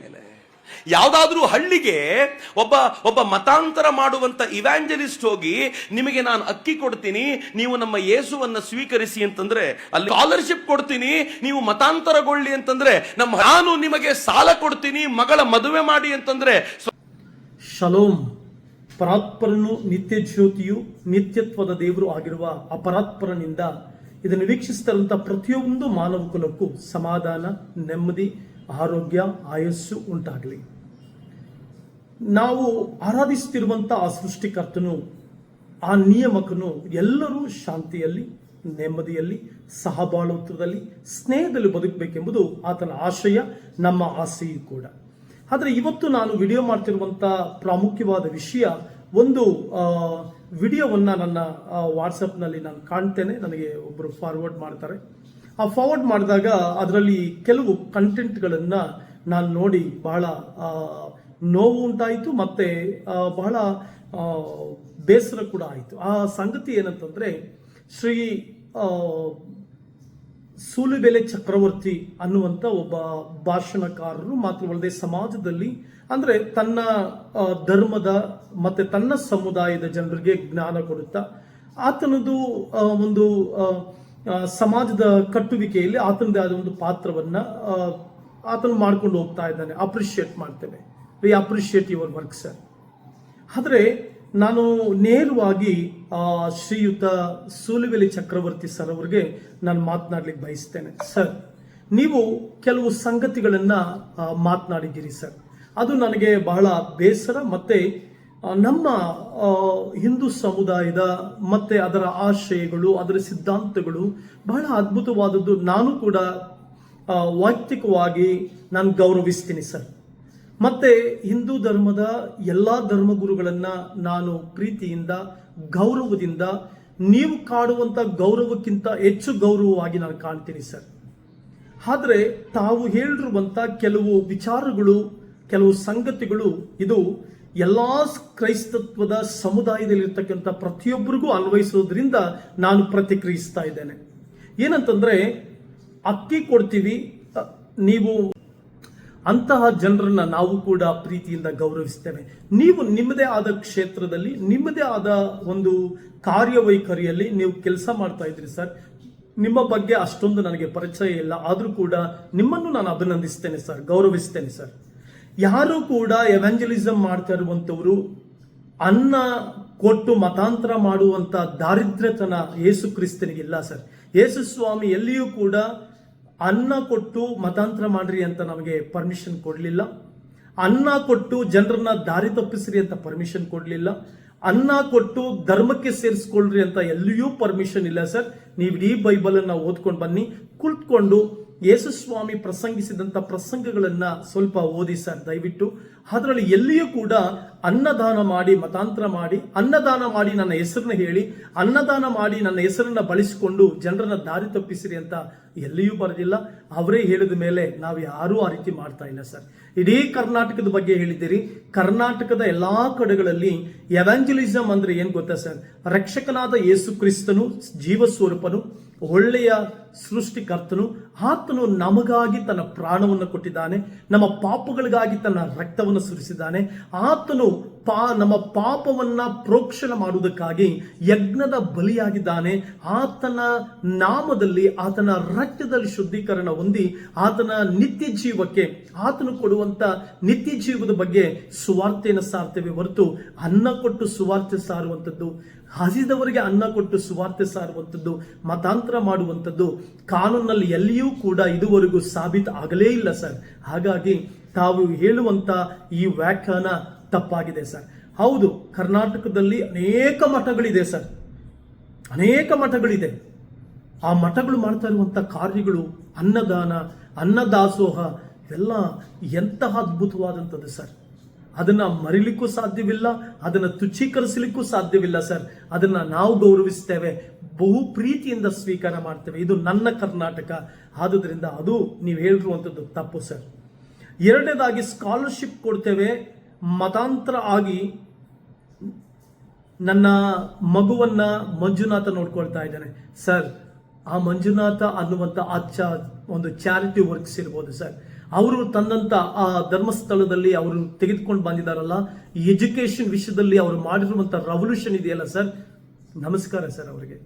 ಮೇಲೆ. ಯಾವುದಾದ್ರೂ ಹಳ್ಳಿಗೆ ಒಬ್ಬ ಒಬ್ಬ ಮತಾಂತರ ಮಾಡುವಂತ ಇವ್ಯಾಂಜಲಿಸ್ಟ್ ಹೋಗಿ, ನಿಮಗೆ ನಾನು ಅಕ್ಕಿ ಕೊಡ್ತೀನಿ, ನೀವು ನಮ್ಮ ಯೇಸುವನ್ನ ಸ್ವೀಕರಿಸಿ ಅಂತಂದ್ರೆ, ಅಲ್ಲಿ ಸ್ಕಾಲರ್ಶಿಪ್ ಕೊಡ್ತೀನಿ, ನೀವು ಮತಾಂತರಗೊಳ್ಳಿ ಅಂತಂದ್ರೆ, ನಮ್ಮ ನಾನು ನಿಮಗೆ ಸಾಲ ಕೊಡ್ತೀನಿ, ಮಗಳ ಮದುವೆ ಮಾಡಿ ಅಂತಂದ್ರೆ ಶಲೋಮ್, ಪರಾತ್ಪರನು ನಿತ್ಯ ಜ್ಯೋತಿಯು ನಿತ್ಯತ್ವದ ದೇವರು ಆಗಿರುವ ಅಪರಾತ್ಪರನಿಂದ ಇದನ್ನು ವೀಕ್ಷಿಸ್ತಾರಂತ ಪ್ರತಿಯೊಂದು ಮಾನವ ಕುಲಕ್ಕೂ ಸಮಾಧಾನ, ನೆಮ್ಮದಿ ಆರೋಗ್ಯ, ಆಯಸ್ಸು ಉಂಟಾಗಲಿ. ನಾವು ಆರಾಧಿಸುತ್ತಿರುವಂಥ ಆ ಸೃಷ್ಟಿಕರ್ತನು, ಆ ನಿಯಮಕನು ಎಲ್ಲರೂ ಶಾಂತಿಯಲ್ಲಿ, ನೆಮ್ಮದಿಯಲ್ಲಿ ಸಹಬಾಳುತ್ವದಲ್ಲಿ ಸ್ನೇಹದಲ್ಲಿ ಬದುಕಬೇಕೆಂಬುದು ಆತನ ಆಶಯ, ನಮ್ಮ ಆಸೆಯೂ ಕೂಡ. ಆದರೆ ಇವತ್ತು ನಾನು ವಿಡಿಯೋ ಮಾಡ್ತಿರುವಂಥ ಪ್ರಾಮುಖ್ಯವಾದ ವಿಷಯ, ಒಂದು ವಿಡಿಯೋವನ್ನು ನನ್ನ ವಾಟ್ಸಪ್ನಲ್ಲಿ ನಾನು ಕಾಣ್ತೇನೆ, ನನಗೆ ಒಬ್ಬರು ಫಾರ್ವರ್ಡ್ ಮಾಡ್ತಾರೆ. ಆ ಫಾರ್ವರ್ಡ್ ಮಾಡಿದಾಗ ಅದರಲ್ಲಿ ಕೆಲವು ಕಂಟೆಂಟ್ಗಳನ್ನು ನಾನು ನೋಡಿ ಬಹಳ ನೋವು ಉಂಟಾಯಿತು ಮತ್ತೆ ಬಹಳ ಬೇಸರ ಕೂಡ ಆಯಿತು. ಆ ಸಂಗತಿ ಏನಂತಂದ್ರೆ, ಶ್ರೀ ಸೂಲಿಬೆಲೆ ಚಕ್ರವರ್ತಿ ಅನ್ನುವಂಥ ಒಬ್ಬ ಭಾಷಣಕಾರರು ಮಾತ್ರವಲ್ಲದೆ ಸಮಾಜದಲ್ಲಿ, ಅಂದ್ರೆ ತನ್ನ ಧರ್ಮದ ಮತ್ತೆ ತನ್ನ ಸಮುದಾಯದ ಜನರಿಗೆ ಜ್ಞಾನ ಕೊಡುತ್ತಾ, ಆತನದು ಒಂದು ಸಮಾಜದ ಕಟ್ಟುವಿಕೆಯಲ್ಲಿ ಆತನದೇ ಆದ ಒಂದು ಪಾತ್ರವನ್ನ ಆತನ ಮಾಡ್ಕೊಂಡು ಹೋಗ್ತಾ ಇದ್ದಾನೆ. ಅಪ್ರಿಷಿಯೇಟ್ ಮಾಡ್ತೇವೆ we appreciate your work sir ಆದರೆ ನಾನು ನೇರವಾಗಿ ಶ್ರೀಯುತ ಸೂಲಿವೆಲಿ ಚಕ್ರವರ್ತಿ ಸರ್ ಅವರಿಗೆ ನಾನು ಮಾತನಾಡ್ಲಿಕ್ಕೆ ಬಯಸ್ತೇನೆ. ಸರ್ ನೀವು ಕೆಲವು ಸಂಗತಿಗಳನ್ನ ಮಾತನಾಡಿದ್ದೀರಿ ಸರ್ ಅದು ನನಗೆ ಬಹಳ ಬೇಸರ ಮತ್ತೆ ನಮ್ಮ ಹಿಂದೂ ಸಮುದಾಯದ ಮತ್ತೆ ಅದರ ಆಶಯಗಳು ಅದರ ಸಿದ್ಧಾಂತಗಳು ಬಹಳ ಅದ್ಭುತವಾದದ್ದು. ನಾನು ಕೂಡ ವೈಯಕ್ತಿಕವಾಗಿ ನಾನು ಗೌರವಿಸ್ತೀನಿ ಸರ್. ಮತ್ತೆ ಹಿಂದೂ ಧರ್ಮದ ಎಲ್ಲಾ ಧರ್ಮಗುರುಗಳನ್ನು ನಾನು ಪ್ರೀತಿಯಿಂದ, ಗೌರವದಿಂದ, ನೀವು ಕಾಡುವಂತ ಗೌರವಕ್ಕಿಂತ ಹೆಚ್ಚು ಗೌರವವಾಗಿ ನಾನು ಕಾಣ್ತೀನಿ ಸರ್. ಆದರೆ ತಾವು ಹೇಳಿರುವಂತ ಕೆಲವು ವಿಚಾರಗಳು, ಕೆಲವು ಸಂಗತಿಗಳು ಇದು ಎಲ್ಲಾ ಕ್ರೈಸ್ತತ್ವದ ಸಮುದಾಯದಲ್ಲಿರ್ತಕ್ಕಂಥ ಪ್ರತಿಯೊಬ್ಬರಿಗೂ ಅನ್ವಯಿಸೋದ್ರಿಂದ ನಾನು ಪ್ರತಿಕ್ರಿಯಿಸ್ತಾ ಇದ್ದೇನೆ. ಏನಂತಂದ್ರೆ, ಅಕ್ಕಿ ಕೊಡ್ತೀವಿ ನೀವು ಅಂತಹ ಜನರನ್ನ ನಾವು ಕೂಡ ಪ್ರೀತಿಯಿಂದ ಗೌರವಿಸ್ತೇವೆ. ನೀವು ನಿಮ್ಮದೇ ಆದ ಕ್ಷೇತ್ರದಲ್ಲಿ, ನಿಮ್ಮದೇ ಆದ ಒಂದು ಕಾರ್ಯವೈಖರಿಯಲ್ಲಿ ನೀವು ಕೆಲಸ ಮಾಡ್ತಾ ಇದ್ರಿ ಸರ್. ನಿಮ್ಮ ಬಗ್ಗೆ ಅಷ್ಟೊಂದು ನನಗೆ ಪರಿಚಯ ಇಲ್ಲ. ಆದರೂ ಕೂಡ ನಿಮ್ಮನ್ನು ನಾನು ಅಭಿನಂದಿಸ್ತೇನೆ ಸರ್, ಗೌರವಿಸ್ತೇನೆ ಸರ್. ಯಾರು ಕೂಡ ಎವಾಂಜಲಿಸಮ್ ಮಾಡ್ತಾ ಇರುವಂಥವರು, ಅನ್ನ ಕೊಟ್ಟು ಮತಾಂತರ ಮಾಡುವಂತ ದಾರಿದ್ರ್ಯತನ ಯೇಸು ಕ್ರಿಸ್ತನಿಗಿಲ್ಲ ಸರ್. ಯೇಸು ಸ್ವಾಮಿ ಎಲ್ಲಿಯೂ ಕೂಡ ಅನ್ನ ಕೊಟ್ಟು ಮತಾಂತರ ಮಾಡ್ರಿ ಅಂತ ನಮಗೆ ಪರ್ಮಿಷನ್ ಕೊಡಲಿಲ್ಲ. ಅನ್ನ ಕೊಟ್ಟು ಜನರನ್ನ ದಾರಿ ತಪ್ಪಿಸ್ರಿ ಅಂತ ಪರ್ಮಿಷನ್ ಕೊಡಲಿಲ್ಲ. ಅನ್ನ ಕೊಟ್ಟು ಧರ್ಮಕ್ಕೆ ಸೇರಿಸ್ಕೊಳ್ರಿ ಅಂತ ಎಲ್ಲಿಯೂ ಪರ್ಮಿಷನ್ ಇಲ್ಲ ಸರ್. ನೀವು ಇಡೀ ಬೈಬಲನ್ನು ಓದ್ಕೊಂಡು ಬನ್ನಿ, ಕುಳಿತುಕೊಂಡು ಯೇಸು ಸ್ವಾಮಿ ಪ್ರಸಂಗಿಸಿದಂತ ಪ್ರಸಂಗಗಳನ್ನ ಸ್ವಲ್ಪ ಓದಿ ಸರ್ ದಯವಿಟ್ಟು. ಅದರಲ್ಲಿ ಎಲ್ಲಿಯೂ ಕೂಡ ಅನ್ನದಾನ ಮಾಡಿ, ಮತಾಂತರ ಮಾಡಿ, ಅನ್ನದಾನ ಮಾಡಿ ನನ್ನ ಹೆಸರನ್ನ ಹೇಳಿ, ಅನ್ನದಾನ ಮಾಡಿ ನನ್ನ ಹೆಸರನ್ನ ಬಳಸಿಕೊಂಡು ಜನರನ್ನ ದಾರಿ ತಪ್ಪಿಸಿರಿ ಅಂತ ಎಲ್ಲಿಯೂ ಬರೆದಿಲ್ಲ. ಅವರೇ ಹೇಳಿದ ಮೇಲೆ ನಾವು ಯಾರೂ ಆ ರೀತಿ ಮಾಡ್ತಾ ಇಲ್ಲ ಸರ್. ಇಡೀ ಕರ್ನಾಟಕದ ಬಗ್ಗೆ ಹೇಳಿದ್ದೀರಿ. ಕರ್ನಾಟಕದ ಎಲ್ಲಾ ಕಡೆಗಳಲ್ಲಿ ಎವಾಂಜಲಿಸಮ್ ಅಂದ್ರೆ ಏನು ಗೊತ್ತಾ ಸರ್? ರಕ್ಷಕನಾದ ಯೇಸು ಕ್ರಿಸ್ತನು ಜೀವ ಸ್ವರೂಪನು ಒಳ್ಳೆಯ ಸೃಷ್ಟಿಕರ್ತನು ಆತನು ನಮಗಾಗಿ ತನ್ನ ಪ್ರಾಣವನ್ನು ಕೊಟ್ಟಿದ್ದಾನೆ ನಮ್ಮ ಪಾಪಗಳಿಗಾಗಿ ತನ್ನ ರಕ್ತವನ್ನು ಸುರಿಸಿದ್ದಾನೆ. ಆತನು ಪಾ, ನಮ್ಮ ಪಾಪವನ್ನ ಪ್ರೋಕ್ಷಣ ಮಾಡುವುದಕ್ಕಾಗಿ ಯಜ್ಞದ ಬಲಿಯಾಗಿದ್ದಾನೆ. ಆತನ ನಾಮದಲ್ಲಿ, ಆತನ ರಕ್ತದಲ್ಲಿ ಶುದ್ಧೀಕರಣ ಹೊಂದಿ ಆತನ ನಿತ್ಯ ಜೀವಕ್ಕೆ ಆತನು ಕೊಡುವಂತ ನಿತ್ಯ ಜೀವದ ಬಗ್ಗೆ ಸುವಾರ್ತೆಯನ್ನು ಸಾರ್ತೇವೆ ಹೊರತು ಅನ್ನ ಕೊಟ್ಟು ಸುವಾರ್ತೆ ಸಾರುವಂಥದ್ದು, ಹಸಿದವರಿಗೆ ಅನ್ನ ಕೊಟ್ಟು ಸುವಾರ್ತೆ ಸಾರುವಂಥದ್ದು, ಮತಾಂತರ ಮಾಡುವಂಥದ್ದು ಕಾನೂನಲ್ಲಿ ಎಲ್ಲಿಯೂ ಕೂಡ ಇದುವರೆಗೂ ಸಾಬೀತು ಆಗಲೇ ಇಲ್ಲ ಸರ್. ಹಾಗಾಗಿ ತಾವು ಹೇಳುವಂತ ಈ ವ್ಯಾಖ್ಯಾನ ತಪ್ಪಾಗಿದೆ ಸರ್. ಹೌದು, ಕರ್ನಾಟಕದಲ್ಲಿ ಅನೇಕ ಮಠಗಳಿದೆ ಸರ್. ಅನೇಕ ಮಠಗಳಿದೆ. ಆ ಮಠಗಳು ಮಾಡ್ತಾ ಇರುವಂಥ ಕಾರ್ಯಗಳು, ಅನ್ನದಾನ, ಅನ್ನದಾಸೋಹ ಇವೆಲ್ಲ ಎಂತಹ ಅದ್ಭುತವಾದಂಥದ್ದು ಸರ್. ಅದನ್ನ ಮರಿಲಿಕ್ಕೂ ಸಾಧ್ಯವಿಲ್ಲ, ಅದನ್ನ ತುಚ್ಛೀಕರಿಸಲಿಕ್ಕೂ ಸಾಧ್ಯವಿಲ್ಲ ಸರ್. ಅದನ್ನ ನಾವು ಗೌರವಿಸ್ತೇವೆ, ಬಹು ಪ್ರೀತಿಯಿಂದ ಸ್ವೀಕಾರ ಮಾಡ್ತೇವೆ. ಇದು ನನ್ನ ಕರ್ನಾಟಕ. ಆದುದರಿಂದ ಅದು ನೀವು ಹೇಳಿರುವಂಥದ್ದು ತಪ್ಪು ಸರ್. ಎರಡನೇದಾಗಿ ಸ್ಕಾಲರ್ಶಿಪ್ ಕೊಡ್ತೇವೆ. ಮತಾಂತರ ಆಗಿ ನನ್ನ ಮಗುವನ್ನ ಮಂಜುನಾಥ ನೋಡ್ಕೊಳ್ತಾ ಇದ್ದಾನೆ. ಸರ್, ಆ ಮಂಜುನಾಥ ಅನ್ನುವಂಥ ಅಚ್ಚ ಒಂದು ಚಾರಿಟಿ ವರ್ಕ್ಸ್ ಇರ್ಬೋದು ಸರ್. ಅವರು ತಂದಂಥ ಆ ಧರ್ಮಸ್ಥಳದಲ್ಲಿ ಅವರು ತೆಗೆದುಕೊಂಡು ಬಂದಿದ್ದಾರಲ್ಲ ಎಜುಕೇಷನ್ ವಿಷಯದಲ್ಲಿ ಅವರು ಮಾಡಿರುವಂಥ ರೆವಲ್ಯೂಷನ್ ಇದೆಯಲ್ಲ ಸರ್? ನಮಸ್ಕಾರ ಸರ್ ಅವರಿಗೆ.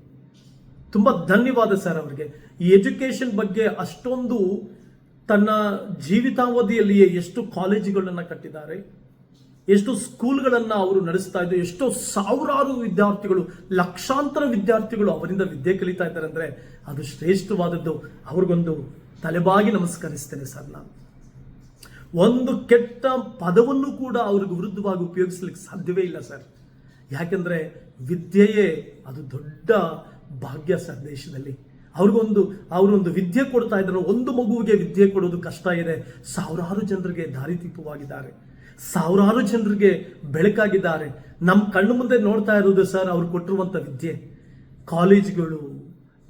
ತುಂಬಾ ಧನ್ಯವಾದ ಸರ್ ಅವರಿಗೆ. ಈ ಎಜುಕೇಶನ್ ಬಗ್ಗೆ ಅಷ್ಟೊಂದು ತನ್ನ ಜೀವಿತಾವಧಿಯಲ್ಲಿಯೇ ಎಷ್ಟು ಕಾಲೇಜುಗಳನ್ನು ಕಟ್ಟಿದ್ದಾರೆ ಎಷ್ಟು ಸ್ಕೂಲ್ಗಳನ್ನು ಅವರು ನಡೆಸ್ತಾ ಇದ್ದು ಎಷ್ಟೋ ಸಾವಿರಾರು ವಿದ್ಯಾರ್ಥಿಗಳು, ಲಕ್ಷಾಂತರ ವಿದ್ಯಾರ್ಥಿಗಳು ಅವರಿಂದ ವಿದ್ಯೆ ಕಲಿತಾ ಇದ್ದಾರೆ ಅಂದ್ರೆ ಅದು ಶ್ರೇಷ್ಠವಾದದ್ದು. ಅವ್ರಿಗೊಂದು ತಲೆಬಾಗಿ ನಮಸ್ಕರಿಸ್ತೇನೆ ಸರ್ ನಾನು. ಒಂದು ಕೆಟ್ಟ ಪದವನ್ನು ಕೂಡ ಅವ್ರಿಗೆ ವಿರುದ್ಧವಾಗಿ ಉಪಯೋಗಿಸ್ಲಿಕ್ಕೆ ಸಾಧ್ಯವೇ ಇಲ್ಲ ಸರ್. ಯಾಕೆಂದ್ರೆ ವಿದ್ಯೆಯೇ ಅದು ದೊಡ್ಡ ಭಾಗ್ಯ ಸರ್ ದೇಶದಲ್ಲಿ. ಅವ್ರಿಗೊಂದು ಅವರೊಂದು ವಿದ್ಯೆ ಕೊಡ್ತಾ ಇದ್ದಾರೆ. ಒಂದು ಮಗುವಿಗೆ ವಿದ್ಯೆ ಕೊಡೋದು ಕಷ್ಟ ಇದೆ. ಸಾವಿರಾರು ಜನರಿಗೆ ದಾರಿದೀಪವಾಗಿದ್ದಾರೆ ಸಾವಿರಾರು ಜನರಿಗೆ ಬೆಳಕಾಗಿದ್ದಾರೆ. ನಮ್ಮ ಕಣ್ಣು ಮುಂದೆ ನೋಡ್ತಾ ಇರೋದು ಸರ್ ಅವ್ರು ಕೊಟ್ಟಿರುವಂತ ವಿದ್ಯೆ. ಕಾಲೇಜ್ಗಳು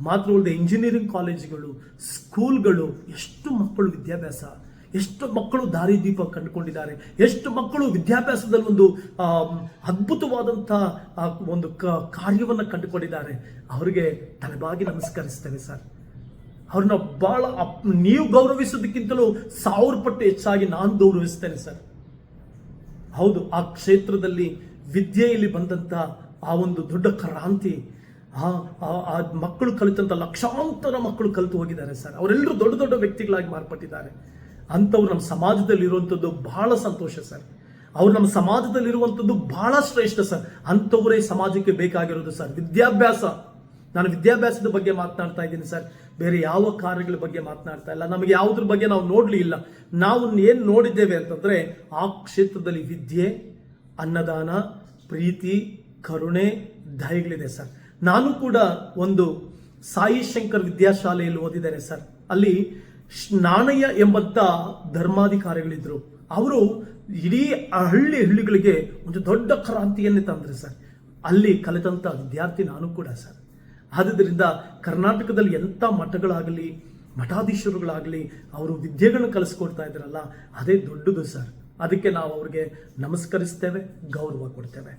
ಮಾತ್ರವಲ್ಲದೆ ಇಂಜಿನಿಯರಿಂಗ್ ಕಾಲೇಜುಗಳು ಸ್ಕೂಲ್ಗಳು ಎಷ್ಟು ಮಕ್ಕಳು ವಿದ್ಯಾಭ್ಯಾಸ, ಎಷ್ಟು ಮಕ್ಕಳು ದಾರಿದೀಪ ಕಂಡುಕೊಂಡಿದ್ದಾರೆ, ಎಷ್ಟು ಮಕ್ಕಳು ವಿದ್ಯಾಭ್ಯಾಸದಲ್ಲಿ ಒಂದು ಅದ್ಭುತವಾದಂಥ ಒಂದು ಕ- ಕಾರ್ಯವನ್ನು ಕಂಡುಕೊಂಡಿದ್ದಾರೆ. ಅವರಿಗೆ ತಲೆಬಾಗಿ ನಮಸ್ಕರಿಸ್ತೇವೆ ಸರ್. ಅವ್ರನ್ನ ಅಪ್- ನೀವು ಗೌರವಿಸೋದಕ್ಕಿಂತಲೂ ಸಾವಿರ ಪಟ್ಟು ಹೆಚ್ಚಾಗಿ ನಾನು ಗೌರವಿಸ್ತೇನೆ ಸರ್. ಹೌದು, ಆ ಕ್ಷೇತ್ರದಲ್ಲಿ ವಿದ್ಯೆಯಲ್ಲಿ ಬಂದಂತ ಆ ಒಂದು ದೊಡ್ಡ ಕ್ರಾಂತಿ, ಆ ಮಕ್ಕಳು ಕಲಿತಂತ ಲಕ್ಷಾಂತರ ಮಕ್ಕಳು ಕಲಿತು ಹೋಗಿದ್ದಾರೆ ಸರ್. ಅವರೆಲ್ಲರೂ ದೊಡ್ಡ ದೊಡ್ಡ ವ್ಯಕ್ತಿಗಳಾಗಿ ಮಾರ್ಪಟ್ಟಿದ್ದಾರೆ. ಅಂಥವ್ರು ನಮ್ಮ ಸಮಾಜದಲ್ಲಿ ಇರುವಂಥದ್ದು ಬಹಳ ಸಂತೋಷ ಸರ್. ಅವ್ರು ನಮ್ಮ ಸಮಾಜದಲ್ಲಿ ಇರುವಂಥದ್ದು ಬಹಳ ಶ್ರೇಷ್ಠ ಸರ್. ಅಂಥವರೇ ಸಮಾಜಕ್ಕೆ ಬೇಕಾಗಿರೋದು ಸರ್. ವಿದ್ಯಾಭ್ಯಾಸ, ನಾನು ವಿದ್ಯಾಭ್ಯಾಸದ ಬಗ್ಗೆ ಮಾತನಾಡ್ತಾ ಇದ್ದೀನಿ ಸರ್. ಬೇರೆ ಯಾವ ಕಾರ್ಯಗಳ ಬಗ್ಗೆ ಮಾತನಾಡ್ತಾ ಇಲ್ಲ. ನಮಗೆ ಯಾವುದ್ರ ಬಗ್ಗೆ ನಾವು ನೋಡಲಿ ಇಲ್ಲ. ನಾವು ಏನು ನೋಡಿದ್ದೇವೆ ಅಂತಂದ್ರೆ ಆ ಕ್ಷೇತ್ರದಲ್ಲಿ ವಿದ್ಯೆ, ಅನ್ನದಾನ, ಪ್ರೀತಿ, ಕರುಣೆ, ದಯಗಳಿದೆ ಸರ್. ನಾನು ಕೂಡ ಒಂದು ಸಾಯಿ ಶಂಕರ್ ವಿದ್ಯಾಶಾಲೆಯಲ್ಲಿ ಓದಿದ್ದೇನೆ ಸರ್. ಅಲ್ಲಿ ನಾಣಯ್ಯ ಎಂಬಂಥ ಧರ್ಮಾಧಿಕಾರಿಗಳಿದ್ರು. ಅವರು ಇಡೀ ಹಳ್ಳಿ ಹಳ್ಳಿಗಳಿಗೆ ಒಂದು ದೊಡ್ಡ ಕ್ರಾಂತಿಯನ್ನೇ ತಂದ್ರು ಸರ್. ಅಲ್ಲಿ ಕಲಿತಂತ ವಿದ್ಯಾರ್ಥಿ ನಾನು ಕೂಡ ಸರ್. ಆದುದರಿಂದ ಕರ್ನಾಟಕದಲ್ಲಿ ಎಂಥ ಮಠಗಳಾಗಲಿ, ಮಠಾಧೀಶರುಗಳಾಗಲಿ ಅವರು ವಿದ್ಯೆಗಳನ್ನು ಕಲಿಸ್ಕೊಡ್ತಾ ಇದ್ದಾರಲ್ಲ, ಅದೇ ದೊಡ್ಡದು ಸರ್. ಅದಕ್ಕೆ ನಾವು ಅವ್ರಿಗೆ ನಮಸ್ಕರಿಸ್ತೇವೆ, ಗೌರವ ಕೊಡ್ತೇವೆ.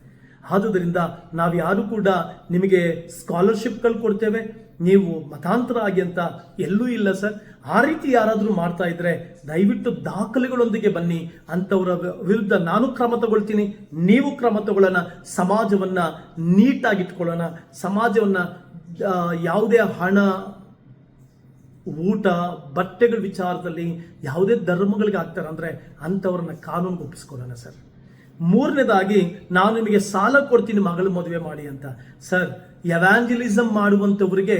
ಆದುದರಿಂದ ನಾವು ಯಾರು ಕೂಡ ನಿಮಗೆ ಸ್ಕಾಲರ್ಶಿಪ್ಗಳು ಕೊಡ್ತೇವೆ, ನೀವು ಮತಾಂತರ ಆಗಿ ಅಂತ ಎಲ್ಲೂ ಇಲ್ಲ ಸರ್. ಆ ರೀತಿ ಯಾರಾದರೂ ಮಾಡ್ತಾ ಇದ್ರೆ ದಯವಿಟ್ಟು ದಾಖಲೆಗಳೊಂದಿಗೆ ಬನ್ನಿ. ಅಂಥವರ ವಿರುದ್ಧ ನಾನು ಕ್ರಮ ತಗೊಳ್ತೀನಿ, ನೀವು ಕ್ರಮ ತಗೊಳ್ಳೋಣ, ಸಮಾಜವನ್ನ ನೀಟಾಗಿಟ್ಕೊಳ್ಳೋಣ, ಸಮಾಜವನ್ನ ಯಾವುದೇ ಹಣ, ಊಟ, ಬಟ್ಟೆಗಳ ವಿಚಾರದಲ್ಲಿ ಯಾವುದೇ ಧರ್ಮಗಳಿಗೆ ಆಗ್ತಾರೆ ಅಂದ್ರೆ ಅಂಥವ್ರನ್ನ ಕಾನೂನಿಗೆ ಒಪ್ಪಿಸ್ಕೊಡೋಣ ಸರ್. ಮೂರನೇದಾಗಿ, ನಾನು ನಿಮಗೆ ಸಾಲ ಕೊಡ್ತೀನಿ ಮಗಳ ಮದುವೆ ಮಾಡಿ ಅಂತ. ಸರ್ ಎವಾಂಜಲಿಸಮ್ ಮಾಡುವಂಥವ್ರಿಗೆ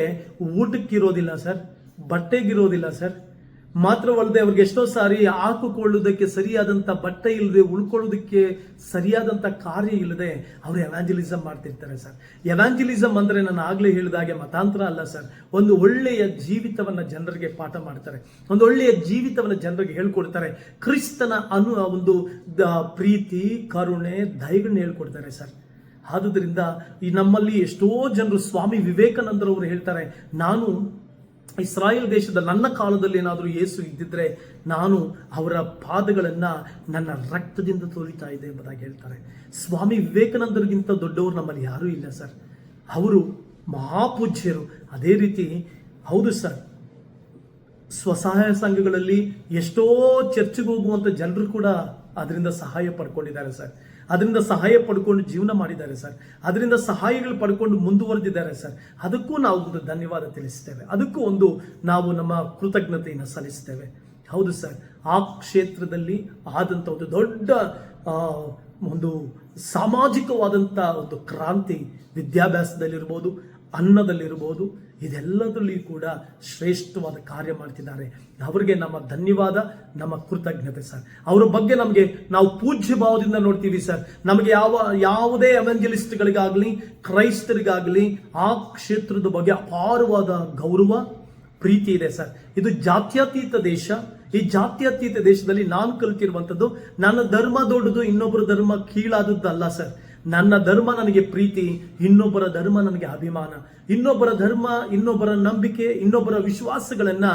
ಊಟಕ್ಕಿರೋದಿಲ್ಲ ಸರ್, ಬಟ್ಟೆಗಿರೋದಿಲ್ಲ ಸರ್. ಮಾತ್ರವಲ್ಲದೆ ಅವ್ರಿಗೆ ಎಷ್ಟೋ ಸಾರಿ ಹಾಕಿಕೊಳ್ಳುವುದಕ್ಕೆ ಸರಿಯಾದಂಥ ಬಟ್ಟೆ ಇಲ್ಲದೆ ಉಳ್ಕೊಳ್ಳೋದಕ್ಕೆ ಸರಿಯಾದಂಥ ಕಾರ್ಯ ಇಲ್ಲದೆ ಅವರು ಎವಾಂಜಲಿಸಮ್ ಮಾಡ್ತಿರ್ತಾರೆ ಸರ್. ಎವಾಂಜಲಿಸಮ್ ಅಂದ್ರೆ ನಾನು ಆಗ್ಲೇ ಹೇಳಿದಾಗೆ ಮತಾಂತರ ಅಲ್ಲ ಸರ್. ಒಂದು ಒಳ್ಳೆಯ ಜೀವಿತವನ್ನ ಜನರಿಗೆ ಪಾಠ ಮಾಡ್ತಾರೆ. ಒಂದು ಒಳ್ಳೆಯ ಜೀವಿತವನ್ನ ಜನರಿಗೆ ಹೇಳ್ಕೊಡ್ತಾರೆ. ಕ್ರಿಸ್ತನ ಅನು ಒಂದು ಪ್ರೀತಿ, ಕರುಣೆ ದಯಗಳನ್ನ ಹೇಳ್ಕೊಡ್ತಾರೆ ಸರ್. ಆದುದರಿಂದ ಈ ನಮ್ಮಲ್ಲಿ ಎಷ್ಟೋ ಜನರು ಸ್ವಾಮಿ ವಿವೇಕಾನಂದರವರು ಹೇಳ್ತಾರೆ, ನಾನು ಇಸ್ರಾಯೇಲ್ ದೇಶದ ನನ್ನ ಕಾಲದಲ್ಲಿ ಏನಾದರೂ ಯೇಸು ಇದ್ದಿದ್ರೆ ನಾನು ಅವರ ಪಾದಗಳನ್ನು ನನ್ನ ರಕ್ತದಿಂದ ತೋರಿತಾ ಇದೆ ಎಂಬುದಾಗಿ ಹೇಳ್ತಾರೆ. ಸ್ವಾಮಿ ವಿವೇಕಾನಂದರಿಗಿಂತ ದೊಡ್ಡವರು ನಮ್ಮಲ್ಲಿ ಯಾರೂ ಇಲ್ಲ ಸರ್. ಅವರು ಮಹಾಪೂಜ್ಯರು. ಅದೇ ರೀತಿ ಹೌದು ಸರ್. ಸ್ವಸಹಾಯ ಸಂಘಗಳಲ್ಲಿ ಎಷ್ಟೋ ಚರ್ಚೆಗೆ ಹೋಗುವಂಥ ಜನರು ಕೂಡ ಅದರಿಂದ ಸಹಾಯ ಪಡ್ಕೊಂಡಿದ್ದಾರೆ ಸರ್. ಅದರಿಂದ ಸಹಾಯ ಪಡ್ಕೊಂಡು ಜೀವನ ಮಾಡಿದ್ದಾರೆ ಸರ್. ಅದರಿಂದ ಸಹಾಯಗಳು ಪಡ್ಕೊಂಡು ಮುಂದುವರೆದಿದ್ದಾರೆ ಸರ್. ಅದಕ್ಕೂ ನಾವು ಒಂದು ಧನ್ಯವಾದ ತಿಳಿಸ್ತೇವೆ. ಅದಕ್ಕೂ ಒಂದು ನಾವು ನಮ್ಮ ಕೃತಜ್ಞತೆಯನ್ನು ಸಲ್ಲಿಸ್ತೇವೆ. ಹೌದು ಸರ್. ಆ ಕ್ಷೇತ್ರದಲ್ಲಿ ಆದಂಥ ಒಂದು ದೊಡ್ಡ ಒಂದು ಸಾಮಾಜಿಕವಾದಂಥ ಒಂದು ಕ್ರಾಂತಿ ವಿದ್ಯಾಭ್ಯಾಸದಲ್ಲಿರ್ಬೋದು, ಅನ್ನದಲ್ಲಿರ್ಬೋದು ಇದೆಲ್ಲದರಲ್ಲಿ ಕೂಡ ಶ್ರೇಷ್ಠವಾದ ಕಾರ್ಯ ಮಾಡ್ತಿದ್ದಾರೆ. ಅವರಿಗೆ ನಮ್ಮ ಧನ್ಯವಾದ, ನಮ್ಮ ಕೃತಜ್ಞತೆ ಸರ್. ಅವರ ಬಗ್ಗೆ ನಮಗೆ ನಾವು ಪೂಜ್ಯ ಭಾವದಿಂದ ನೋಡ್ತೀವಿ ಸರ್. ನಮಗೆ ಯಾವ, ಯಾವುದೇ ಎವೆಂಜಲಿಸ್ಟ್ಗಳಿಗಾಗಲಿ ಕ್ರೈಸ್ತರಿಗಾಗಲಿ, ಆ ಕ್ಷೇತ್ರದ ಬಗ್ಗೆ ಅಪಾರವಾದ ಗೌರವ, ಪ್ರೀತಿ ಇದೆ ಸರ್. ಇದು ಜಾತ್ಯತೀತ ದೇಶ. ಈ ಜಾತ್ಯತೀತ ದೇಶದಲ್ಲಿ ನಾನು ಕಲಿತಿರುವಂಥದ್ದು, ನನ್ನ ಧರ್ಮ ದೊಡ್ಡದು ಇನ್ನೊಬ್ಬರ ಧರ್ಮ ಕೀಳಾದದ್ದು ಅಲ್ಲ ಸರ್. ನನ್ನ ಧರ್ಮ ನನಗೆ ಪ್ರೀತಿ, ಇನ್ನೊಬ್ಬರ ಧರ್ಮ ನನಗೆ ಅಭಿಮಾನ. ಇನ್ನೊಬ್ಬರ ಧರ್ಮ, ಇನ್ನೊಬ್ಬರ ನಂಬಿಕೆ, ಇನ್ನೊಬ್ಬರ ವಿಶ್ವಾಸಗಳನ್ನ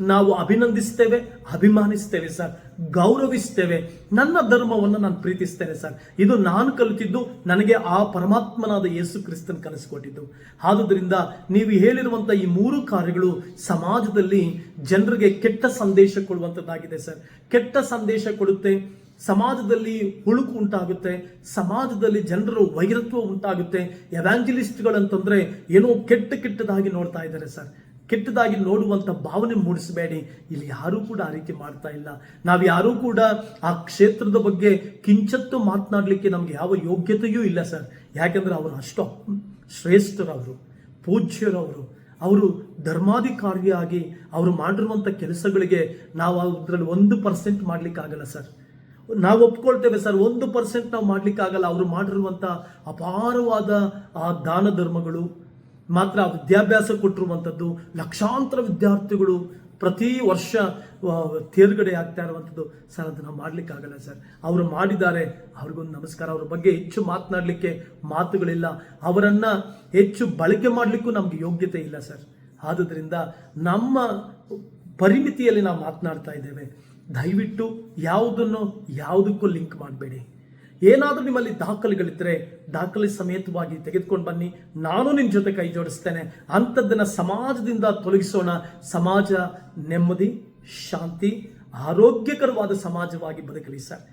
ನಾವು ಅಭಿನಂದಿಸ್ತೇವೆ, ಅಭಿಮಾನಿಸ್ತೇವೆ ಸರ್, ಗೌರವಿಸ್ತೇವೆ. ನನ್ನ ಧರ್ಮವನ್ನು ನಾನು ಪ್ರೀತಿಸ್ತೇನೆ ಸರ್. ಇದು ನಾನು ಕಲಿತಿದ್ದು, ನನಗೆ ಆ ಪರಮಾತ್ಮನಾದ ಯೇಸು ಕ್ರಿಸ್ತನ್ ಕಲಿಸಿಕೊಟ್ಟಿದ್ದು ಆದುದರಿಂದ ನೀವು ಹೇಳಿರುವಂಥ ಈ ಮೂರು ಕಾರ್ಯಗಳು ಸಮಾಜದಲ್ಲಿ ಜನರಿಗೆ ಕೆಟ್ಟ ಸಂದೇಶ ಕೊಡುವಂತದ್ದಾಗಿದೆ ಸರ್. ಕೆಟ್ಟ ಸಂದೇಶ ಕೊಡುತ್ತೆ ಸಮಾಜದಲ್ಲಿ ಹುಳುಕು ಉಂಟಾಗುತ್ತೆ, ಸಮಾಜದಲ್ಲಿ ಜನರು ವೈರತ್ವ ಉಂಟಾಗುತ್ತೆ. ಎವ್ಯಾಂಜಲಿಸ್ಟ್ಗಳಂತಂದ್ರೆ ಏನೋ ಕೆಟ್ಟ ಕೆಟ್ಟದಾಗಿ ನೋಡ್ತಾ ಇದ್ದಾರೆ ಸರ್. ಕೆಟ್ಟದಾಗಿ ನೋಡುವಂತ ಭಾವನೆ ಮೂಡಿಸಬೇಡಿ. ಇಲ್ಲಿ ಯಾರೂ ಕೂಡ ಆ ರೀತಿ ಮಾಡ್ತಾ ಇಲ್ಲ. ನಾವು ಯಾರೂ ಕೂಡ ಆ ಕ್ಷೇತ್ರದ ಬಗ್ಗೆ ಕಿಂಚತ್ತು ಮಾತನಾಡಲಿಕ್ಕೆ ನಮ್ಗೆ ಯಾವ ಯೋಗ್ಯತೆಯೂ ಇಲ್ಲ ಸರ್. ಯಾಕಂದ್ರೆ ಅವರು ಅಷ್ಟು ಶ್ರೇಷ್ಠರವರು, ಪೂಜ್ಯರವರು. ಅವರು ಧರ್ಮಾಧಿಕಾರಿಯಾಗಿ ಅವರು ಮಾಡಿರುವಂಥ ಕೆಲಸಗಳಿಗೆ ನಾವು ಅದರಲ್ಲಿ ಒಂದು ಪರ್ಸೆಂಟ್ ಮಾಡಲಿಕ್ಕಾಗಲ್ಲ ಸರ್. ನಾವು ಒಪ್ಕೊಳ್ತೇವೆ ಸರ್, ಒಂದು ಪರ್ಸೆಂಟ್ ನಾವು ಮಾಡ್ಲಿಕ್ಕಾಗಲ್ಲ. ಅವರು ಮಾಡಿರುವಂಥ ಅಪಾರವಾದ ಆ ದಾನ ಧರ್ಮಗಳು, ಮಾತ್ರ ವಿದ್ಯಾಭ್ಯಾಸ ಕೊಟ್ಟಿರುವಂಥದ್ದು, ಲಕ್ಷಾಂತರ ವಿದ್ಯಾರ್ಥಿಗಳು ಪ್ರತಿ ವರ್ಷ ತೇರ್ಗಡೆ ಆಗ್ತಾ ಇರುವಂಥದ್ದು. ಸರ್, ಅದನ್ನ ಮಾಡ್ಲಿಕ್ಕಾಗಲ್ಲ ಸರ್. ಅವರು ಮಾಡಿದ್ದಾರೆ, ಅವ್ರಿಗೊಂದು ನಮಸ್ಕಾರ. ಅವ್ರ ಬಗ್ಗೆ ಹೆಚ್ಚು ಮಾತನಾಡಲಿಕ್ಕೆ ಮಾತುಗಳಿಲ್ಲ. ಅವರನ್ನ ಹೆಚ್ಚು ಬಳಕೆ ಮಾಡಲಿಕ್ಕೂ ನಮ್ಗೆ ಯೋಗ್ಯತೆ ಇಲ್ಲ ಸರ್. ಆದುದರಿಂದ ನಮ್ಮ ಪರಿಮಿತಿಯಲ್ಲಿ ನಾವು ಮಾತನಾಡ್ತಾ ಇದ್ದೇವೆ. ದಯವಿಟ್ಟು ಯಾವುದನ್ನು ಯಾವುದಕ್ಕೂ ಲಿಂಕ್ ಮಾಡಬೇಡಿ. ಏನಾದರೂ ನಿಮ್ಮಲ್ಲಿ ದಾಖಲೆಗಳಿದ್ದರೆ ದಾಖಲೆ ಸಮೇತವಾಗಿ ತೆಗೆದುಕೊಂಡು ಬನ್ನಿ. ನಾನು ನಿಮ್ಮ ಜೊತೆ ಕೈ ಜೋಡಿಸ್ತೇನೆ. ಅಂಥದ್ದನ್ನು ಸಮಾಜದಿಂದ ತೊಲಗಿಸೋಣ. ಸಮಾಜ ನೆಮ್ಮದಿ, ಶಾಂತಿ, ಆರೋಗ್ಯಕರವಾದ ಸಮಾಜವಾಗಿ ಬದುಕಲಿ ಸರ್.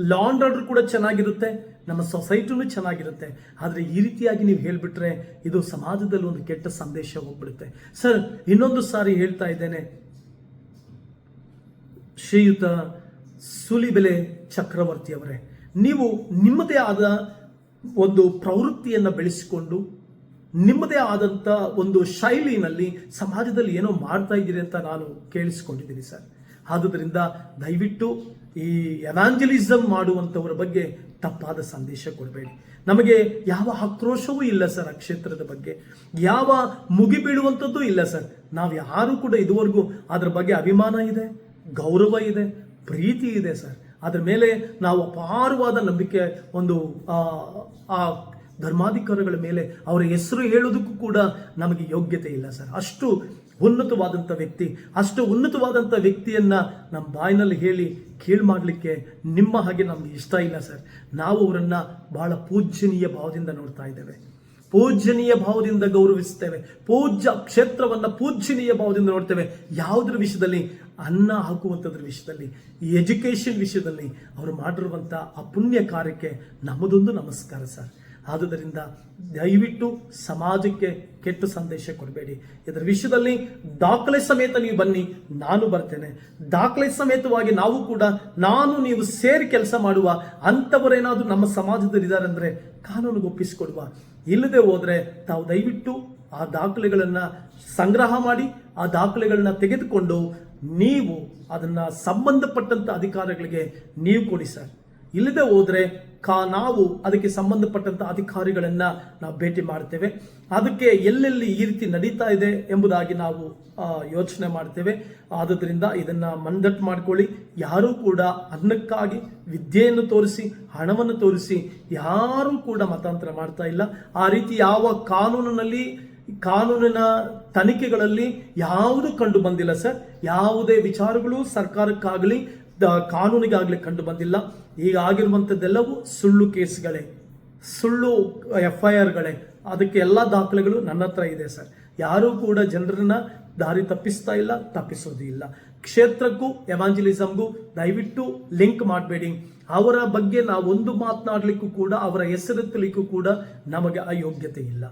ಲಾಂಡ್ ಆರ್ಡರ್ ಕೂಡ ಚೆನ್ನಾಗಿರುತ್ತೆ. ನಮ್ಮ ಸೊಸೈಟಿನೂ ಚೆನ್ನಾಗಿರುತ್ತೆ. ಆದರೆ ಈ ರೀತಿಯಾಗಿ ನೀವು ಹೇಳಿಬಿಟ್ರೆ ಇದು ಸಮಾಜದಲ್ಲಿ ಒಂದು ಕೆಟ್ಟ ಸಂದೇಶ ಹೋಗ್ಬಿಡುತ್ತೆ. ಸರ್, ಇನ್ನೊಂದು ಸಾರಿ ಹೇಳ್ತಾ ಇದ್ದೇನೆ. ಶ್ರೀಯುತ ಸುಲಿಬೆಲೆ ಚಕ್ರವರ್ತಿ ಅವರೇ, ನೀವು ನಿಮ್ಮದೇ ಆದ ಒಂದು ಪ್ರವೃತ್ತಿಯನ್ನು ಬೆಳೆಸಿಕೊಂಡು, ನಿಮ್ಮದೇ ಆದಂಥ ಒಂದು ಶೈಲಿನಲ್ಲಿ ಸಮಾಜದಲ್ಲಿ ಏನೋ ಮಾಡ್ತಾ ಇದ್ದೀರಿ ಅಂತ ನಾನು ಕೇಳಿಸಿಕೊಂಡಿದ್ದೀನಿ ಸರ್. ಆದುದರಿಂದ ದಯವಿಟ್ಟು ಈ ಎವಾಂಜಲಿಸಮ್ ಮಾಡುವಂಥವರ ಬಗ್ಗೆ ತಪ್ಪಾದ ಸಂದೇಶ ಕೊಡಬೇಡಿ. ನಮಗೆ ಯಾವ ಆಕ್ರೋಶವೂ ಇಲ್ಲ ಸರ್ ಆ ಕ್ಷೇತ್ರದ ಬಗ್ಗೆ. ಯಾವ ಮುಗಿಬೀಳುವಂಥದ್ದು ಇಲ್ಲ ಸರ್. ನಾವು ಯಾರು ಕೂಡ ಇದುವರೆಗೂ ಅದರ ಬಗ್ಗೆ ಅಭಿಮಾನ ಇದೆ. ಗೌರವ ಇದೆ ಪ್ರೀತಿ ಇದೆ ಸರ್. ಅದರ ಮೇಲೆ ನಾವು ಅಪಾರವಾದ ನಂಬಿಕೆ ಒಂದು ಆ, ಧರ್ಮಾಧಿಕಾರಿಗಳ ಮೇಲೆ ಅವರ ಹೆಸರು ಹೇಳೋದಕ್ಕೂ ಕೂಡ ನಮಗೆ ಯೋಗ್ಯತೆ ಇಲ್ಲ ಸರ್. ಅಷ್ಟು ಉನ್ನತವಾದಂಥ ವ್ಯಕ್ತಿ ಅಷ್ಟು ಉನ್ನತವಾದಂಥ ವ್ಯಕ್ತಿಯನ್ನ ನಮ್ಮ ಬಾಯಿನಲ್ಲಿ ಹೇಳಿ ಕೀಳು ಮಾಡಲಿಕ್ಕೆ ನಿಮ್ಮ ಹಾಗೆ ನಮ್ಗೆ ಇಷ್ಟ ಇಲ್ಲ ಸರ್. ನಾವು ಅವರನ್ನು ಬಹಳ ಪೂಜ್ಯನೀಯ ಭಾವದಿಂದ ನೋಡ್ತಾ ಇದ್ದೇವೆ. ಪೂಜ್ಯನೀಯ ಭಾವದಿಂದ ಗೌರವಿಸ್ತೇವೆ ಪೂಜ್ಯ ಕ್ಷೇತ್ರವನ್ನ ಪೂಜ್ಯನೀಯ ಭಾವದಿಂದ ನೋಡ್ತೇವೆ. ಯಾವುದ್ರ ವಿಷಯದಲ್ಲಿ ಅನ್ನ ಹಾಕುವಂಥದ್ರ ವಿಷಯದಲ್ಲಿ, ಈ ಎಜುಕೇಷನ್ ವಿಷಯದಲ್ಲಿ ಅವರು ಮಾಡಿರುವಂಥ ಆ ಪುಣ್ಯ ಕಾರ್ಯಕ್ಕೆ ನಮ್ಮದೊಂದು ನಮಸ್ಕಾರ ಸರ್. ಆದುದರಿಂದ ದಯವಿಟ್ಟು ಸಮಾಜಕ್ಕೆ ಕೆಟ್ಟ ಸಂದೇಶ ಕೊಡಬೇಡಿ. ಇದರ ವಿಷಯದಲ್ಲಿ ದಾಖಲೆ ಸಮೇತ ನೀವು ಬನ್ನಿ, ನಾನು ಬರ್ತೇನೆ. ದಾಖಲೆ ಸಮೇತವಾಗಿ ನಾವು ಕೂಡ, ನಾನು ನೀವು ಸೇರಿ ಕೆಲಸ ಮಾಡುವ ಅಂಥವರೇನಾದರೂ ನಮ್ಮ ಸಮಾಜದಲ್ಲಿ ಇದ್ದಾರೆ ಅಂದ್ರೆ ಕಾನೂನಿಗೆ ಒಪ್ಪಿಸಿಕೊಡುವ. ಇಲ್ಲದೆ ಹೋದರೆ ತಾವು ದಯವಿಟ್ಟು ಆ ದಾಖಲೆಗಳನ್ನು ಸಂಗ್ರಹ ಮಾಡಿ, ಆ ದಾಖಲೆಗಳನ್ನ ತೆಗೆದುಕೊಂಡು ನೀವು ಅದನ್ನ ಸಂಬಂಧಪಟ್ಟಂತ ಅಧಿಕಾರಿಗಳಿಗೆ ನೀವು ಕೊಡಿ ಸರ್. ಇಲ್ಲದೆ ಹೋದ್ರೆ ಕಾ ನಾವು ಅದಕ್ಕೆ ಸಂಬಂಧಪಟ್ಟಂತ ಅಧಿಕಾರಿಗಳನ್ನ ನಾವು ಭೇಟಿ ಮಾಡ್ತೇವೆ. ಅದಕ್ಕೆ ಎಲ್ಲೆಲ್ಲಿ ಈ ರೀತಿ ನಡೀತಾ ಇದೆ ಎಂಬುದಾಗಿ ನಾವು ಯೋಚನೆ ಮಾಡ್ತೇವೆ. ಆದ್ದರಿಂದ ಇದನ್ನ ಮಂದಟ್ಟು ಮಾಡ್ಕೊಳ್ಳಿ. ಯಾರೂ ಕೂಡ ಅನ್ನಕ್ಕಾಗಿ ವಿದ್ಯೆಯನ್ನು ತೋರಿಸಿ, ಹಣವನ್ನು ತೋರಿಸಿ ಯಾರೂ ಕೂಡ ಮತಾಂತರ ಮಾಡ್ತಾ ಇಲ್ಲ. ಆ ರೀತಿ ಯಾವ ಕಾನೂನಿನಲ್ಲಿ ಕಾನೂನಿನ ತನಿಖೆಗಳಲ್ಲಿ ಯಾವುದು ಕಂಡು ಬಂದಿಲ್ಲ ಸರ್. ಯಾವುದೇ ವಿಚಾರಗಳು ಸರ್ಕಾರಕ್ಕಾಗಲಿ ಕಾನೂನಿಗಾಗಲಿ ಕಂಡು ಬಂದಿಲ್ಲ. ಈಗ ಆಗಿರುವಂಥದ್ದೆಲ್ಲವೂ ಸುಳ್ಳು ಕೇಸ್ಗಳೇ, ಸುಳ್ಳು ಎಫ್ ಐ ಆರ್ಗಳೇ ಅದಕ್ಕೆ ಎಲ್ಲ ದಾಖಲೆಗಳು ನನ್ನ ಹತ್ರ ಇದೆ ಸರ್. ಯಾರೂ ಕೂಡ ಜನರನ್ನ ದಾರಿ ತಪ್ಪಿಸ್ತಾ ಇಲ್ಲ, ತಪ್ಪಿಸೋದು ಇಲ್ಲ. ಕ್ಷೇತ್ರಕ್ಕೂ ಎವಾಂಜಲಿಸಮ್ಗೂ ದಯವಿಟ್ಟು ಲಿಂಕ್ ಮಾಡಬೇಡಿ. ಅವರ ಬಗ್ಗೆ ನಾವೊಂದು ಮಾತನಾಡಲಿಕ್ಕೂ ಕೂಡ, ಅವರ ಹೆಸರೆತ್ತಲಿಕ್ಕೂ ಕೂಡ ನಮಗೆ ಅಯೋಗ್ಯತೆ ಇಲ್ಲ.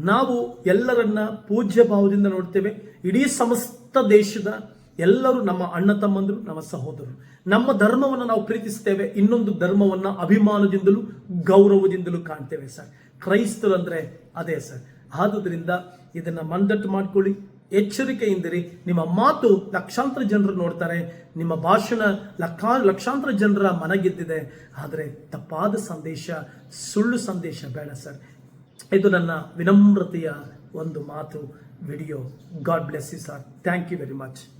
ನಾವು ಎಲ್ಲರನ್ನ ಪೂಜ್ಯ ಭಾವದಿಂದ ನೋಡ್ತೇವೆ. ಇಡೀ ಸಮಸ್ತ ದೇಶದ ಎಲ್ಲರೂ ನಮ್ಮ ಅಣ್ಣ ತಮ್ಮಂದರು, ನಮ್ಮ ಸಹೋದರರು. ನಮ್ಮ ಧರ್ಮವನ್ನು ನಾವು ಪ್ರೀತಿಸ್ತೇವೆ. ಇನ್ನೊಂದು ಧರ್ಮವನ್ನ ಅಭಿಮಾನದಿಂದಲೂ, ಗೌರವದಿಂದಲೂ ಕಾಣ್ತೇವೆ ಸರ್. ಕ್ರೈಸ್ತರು ಅಂದ್ರೆ ಅದೇ ಸರ್. ಆದುದರಿಂದ ಇದನ್ನು ಮಂದಟ್ಟು ಮಾಡ್ಕೊಳ್ಳಿ. ಎಚ್ಚರಿಕೆಯಿಂದಿರಿ. ನಿಮ್ಮ ಮಾತು ಲಕ್ಷಾಂತರ ಜನರು ನೋಡ್ತಾರೆ. ನಿಮ್ಮ ಭಾಷಣ ಲಕ್ಷಾ ಲಕ್ಷಾಂತರ ಜನರ ಮನಗೆದ್ದಿದೆ ಆದರೆ ತಪ್ಪಾದ ಸಂದೇಶ, ಸುಳ್ಳು ಸಂದೇಶ ಬೇಡ ಸರ್. ಇದು ನನ್ನ ವಿನಮ್ರತೆಯ ಒಂದು ಮಾತು video. God bless you sir thank you very much